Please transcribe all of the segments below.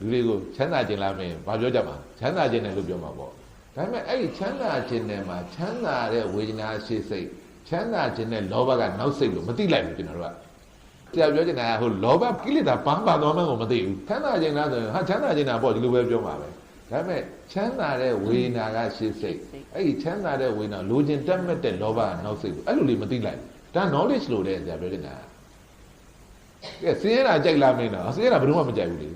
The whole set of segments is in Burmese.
လူတွေကိုချမ်းသာခြင်းလားမင်းဘာပြောကြမှာချမ်းသာခြင်းတယ်လို့ပြောမှာပေါ့ဒါပေမဲ့အဲ့ဒီချမ်းသာခြင်းနဲ့မှာချမ်းသာတဲ့ဝေဒနာရှိစိတ်ချမ်းသာခြင်းနဲ့လောဘကနောက်စိတ်လို့မသိလိုက်ဘူးကျွန်တော်တို့ကဆရာပြောချင်တာကဟိုလောဘကိလေသာပန်းပါသွားမှန်းကိုမသိဘူးချမ်းသာခြင်းလားဆိုရင်ဟာချမ်းသာခြင်းတာပေါ့ဒီလိုပဲပြောမှာပဲဒါပေမဲ့ချမ်းသာတဲ့ဝေဒနာကရှိစိတ်အဲ့ဒီချမ်းသာတဲ့ဝေဒနာလိုချင်တက်မဲ့တဲ့လောဘကနောက်စိတ်လို့အဲ့လိုလေးမသိလိုက်ဘူးဒါ knowledge လို့တဲ့ဆရာပြောချင်တာကဲစင်းရတာကြိုက်လားမင်းတော့စင်းရတာဘယ်တော့မှမကြိုက်ဘူးလေ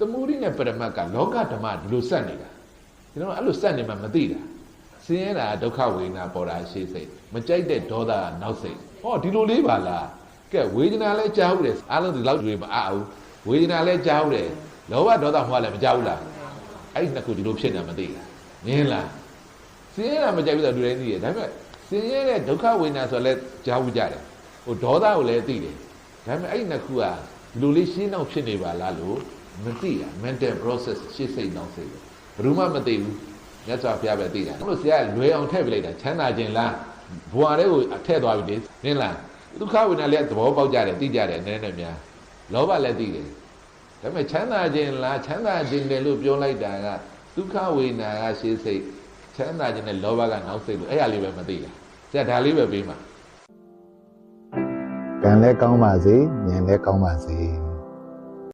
သမုဒိနဲ့ပရမတ်ကလောကဓမ္မဒီလိုစက်နေတာကျွန်တော်အဲ့လိုစက်နေမှမသိတာစင်းရတာဒုက္ခဝေဒနာပေါ်တာရှိစိတ်မကြိုက်တဲ့ဒေါသကနောက်စိတ်ဟောဒီလိုလေးပါလားကဲဝေဒနာလည်းကြားဘူးတယ်အားလုံးဒီလောက်တွေမအားဘူးဝေဒနာလည်းကြားဘူးတယ်လောဘဒေါသဟောလည်းမကြားဘူးလားအဲ့ဒီနှစ်ခုဒီလိုဖြစ်နေမှမသိတာငင်းလားစင်းရတာမကြိုက်ဘူးဆိုတော့လူတိုင်းသိတယ်ဒါပေမဲ့စင်းရတဲ့ဒုက္ခဝေဒနာဆိုလည်းကြားဘူးကြတယ်ဟိုဒေါသကိုလည်းသိတယ်ဒါပေမဲ့အဲ့ဒီနှစ်ခုကဒီလိုလေးရှင်းအောင်ဖြစ်နေပါလားလို့ မသိတာ mental process ရှင်းစိတ်နောက်စိတ်ဘယ်သူမှမသိဘူးမြတ်စွာဘုရားပဲသိတာအဲ့လိုဆရာကလွယ်အောင်ထည့်ပြလိုက်တာချမ်းသာခြင်းလားဘွာတွေကိုအထည့်သွားပြီလေနင်းလားဒုက္ခဝေဒနာလည်းသဘောပေါက်ကြတယ်သိကြတယ်နည်းနည်းများလောဘလည်းသိတယ်ဒါပေမဲ့ချမ်းသာခြင်းလားချမ်းသာခြင်းတယ်လို့ပြောလိုက်တာကဒုက္ခဝေဒနာကရှင်းစိတ်ချမ်းသာခြင်းနဲ့လောဘကနောက်စိတ်လို့အဲ့ရလေးပဲမသိတာဆရာဒါလေးပဲပြီးမှာကံလည်းကောင်းပါစေဉာဏ်လည်းကောင်းပါစေ